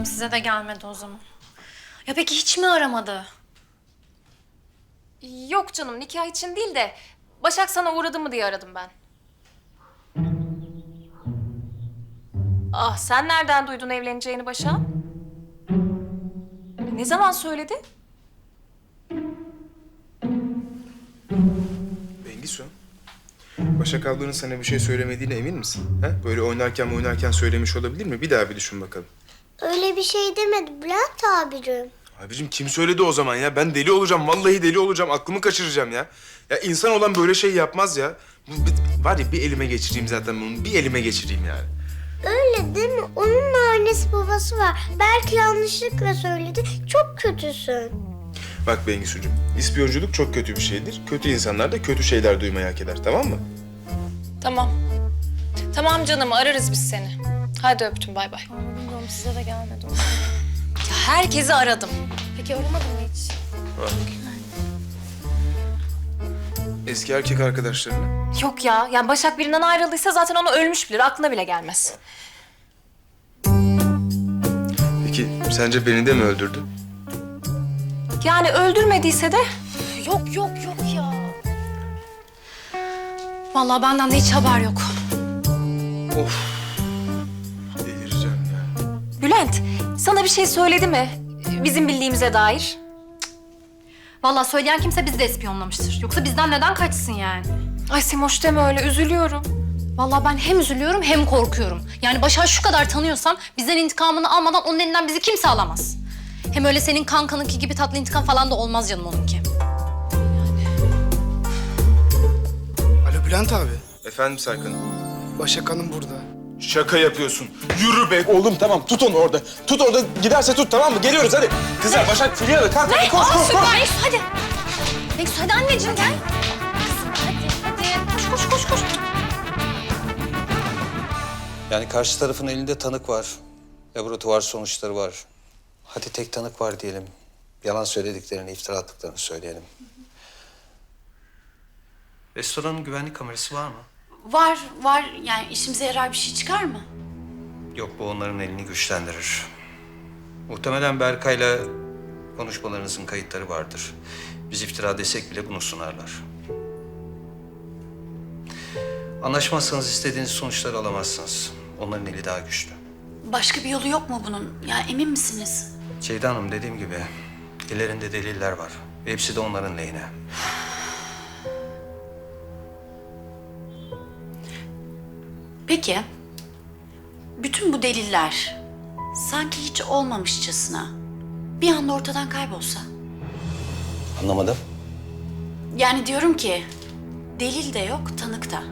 canım size de gelmedi o zaman. Ya peki hiç mi aramadı? Yok canım nikah için değil de Başak sana uğradı mı diye aradım ben. Ah sen nereden duydun evleneceğini Başak? Ne zaman söyledi? Bengisu. Başak ablanın sana bir şey söylemediğine emin misin? Ha? Böyle oynarken oynarken söylemiş olabilir mi? Bir daha bir düşün bakalım. Öyle bir şey demedi Bülent abicim. Abicim kim söyledi o zaman ya? Ben deli olacağım. Vallahi deli olacağım. Aklımı kaçıracağım ya. Ya insan olan böyle şey yapmaz ya. Bu- bir- var ya bir elime geçireyim zaten bunu. Bir elime geçireyim yani. Öyle değil mi? Onun da annesi babası var. Belki yanlışlıkla söyledi. Çok kötüsün. Bak Bengisucuğum, ispiyonculuk çok kötü bir şeydir. Kötü insanlar da kötü şeyler duymayı hak eder, tamam mı? Tamam. Tamam canım ararız biz seni. Hadi öptüm bay bay. Bilmiyorum size de gelmedi Ya herkesi aradım. Peki aramadı mı hiç? Bak. Eski erkek arkadaşlarını. Yok ya. Yani Başak birinden ayrıldıysa zaten onu ölmüş bilir. Aklına bile gelmez. Peki sence beni de mi öldürdü? Yani öldürmediyse de Yok yok yok ya. Vallahi benden de hiç haber yok. Of. Bülent sana bir şey söyledi mi? Bizim bildiğimize dair. Vallahi söyleyen kimse bizi de espiyonlamıştır. Yoksa bizden neden kaçsın yani? Ay Simoş deme öyle üzülüyorum. Vallahi ben hem üzülüyorum hem korkuyorum. Yani Başak'ı şu kadar tanıyorsam bizden intikamını almadan onun elinden bizi kimse alamaz. Hem öyle senin kankanınki gibi tatlı intikam falan da olmaz canım onunki. Alo Bülent abi. Efendim Serkan? Başak Hanım burada. Şaka yapıyorsun. Yürü be. Oğlum tamam tut onu orada. Tut orada giderse tut tamam mı? Geliyoruz hadi. Kızlar Başak Fulya da kalk hadi koş koş koş. Bengsu hadi. Bengsu hadi anneciğim gel. Kızım hadi hadi. Koş koş koş koş. Yani karşı tarafın elinde tanık var. Laboratuvar sonuçları var. Hadi tek tanık var diyelim. Yalan söylediklerini, iftira attıklarını söyleyelim. Restoranın güvenlik kamerası var mı? Var, var. Yani işimize yarar bir şey çıkar mı? Yok bu onların elini güçlendirir. Muhtemelen Berkay'la konuşmalarınızın kayıtları vardır. Biz iftira desek bile bunu sunarlar. Anlaşmazsanız istediğiniz sonuçları alamazsınız. Onların eli daha güçlü. Başka bir yolu yok mu bunun? Yani emin misiniz? Ceyda Hanım dediğim gibi ellerinde deliller var. Hepsi de onların lehine. Peki, bütün bu deliller sanki hiç olmamışçasına bir anda ortadan kaybolsa. Anlamadım. Yani diyorum ki delil de yok, tanık da.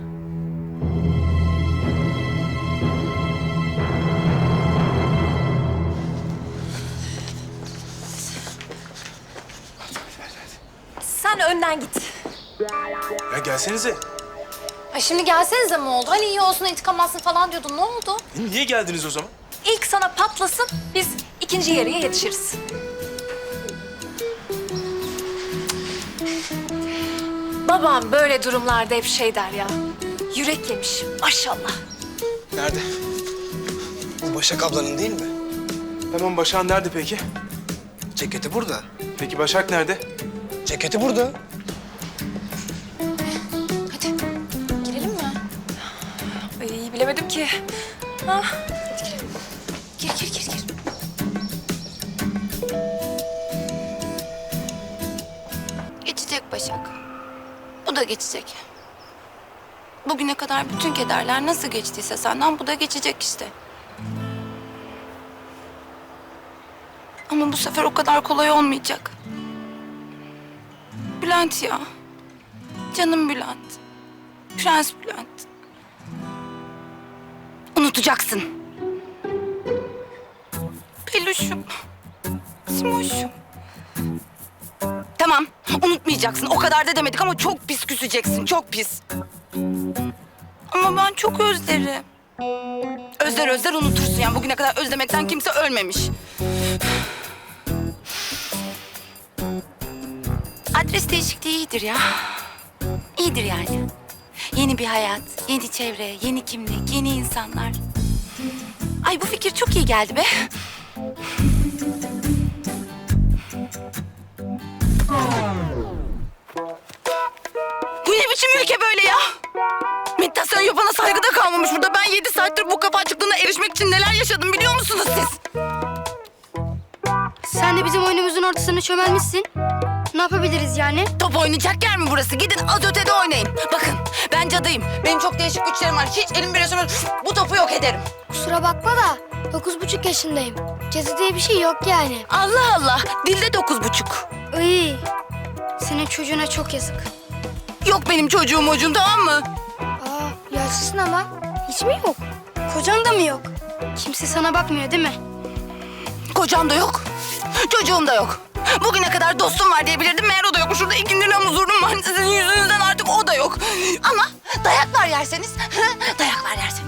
Sen önden git. Ya gelsenize. Ay şimdi gelsenize mi oldu? Hani iyi olsun intikam alsın falan diyordun. Ne oldu? Niye geldiniz o zaman? İlk sana patlasın biz ikinci yarıya yetişiriz. Babam böyle durumlarda hep şey der ya. Yürek yemiş maşallah. Nerede? Bu Başak ablanın değil mi? Tamam Başak nerede peki? Ceketi burada. Peki Başak nerede? Ceketi burada. Ki. Ah. Gir gir gir gir. Geçecek Başak. Bu da geçecek. Bugüne kadar bütün kederler nasıl geçtiyse senden bu da geçecek işte. Ama bu sefer o kadar kolay olmayacak. Bülent ya. Canım Bülent. Prens Bülent. Unutacaksın. Peluşum. Simoşum. Tamam, unutmayacaksın. O kadar da demedik ama çok pis küseceksin, çok pis. Ama ben çok özlerim. Özler özler unutursun yani. Bugüne kadar özlemekten kimse ölmemiş. Adres değişikliği iyidir ya. İyidir yani. Yeni bir hayat, yeni çevre, yeni kimlik, yeni insanlar. Ay bu fikir çok iyi geldi be. Bu ne biçim ülke böyle ya? Meditasyon yapana saygıda kalmamış burada. Ben yedi saattir bu kafa açıklığına erişmek için neler yaşadım biliyor musunuz siz? Sen de bizim oyunumuzun ortasına çömelmişsin. Ne yapabiliriz yani? Top oynayacak yer mi burası? Gidin az ötede oynayın. Bakın ben cadıyım. Benim çok değişik güçlerim var. Hiç elim bile sönmez. Bu topu yok ederim. Kusura bakma da dokuz buçuk yaşındayım. Cadı diye bir şey yok yani. Allah Allah. Dilde dokuz buçuk. İyi. Senin çocuğuna çok yazık. Yok benim çocuğum ucun tamam mı? Aa yaşlısın ama. Hiç mi yok? Kocan da mı yok? Kimse sana bakmıyor değil mi? Kocam da yok. Çocuğum da yok. Bugüne kadar dostum var diyebilirdim. Meğer o da yok. Şurada iki lira huzurum var. Sizin yüzünüzden artık o da yok. Ama dayak var yerseniz. Dayak var yerseniz.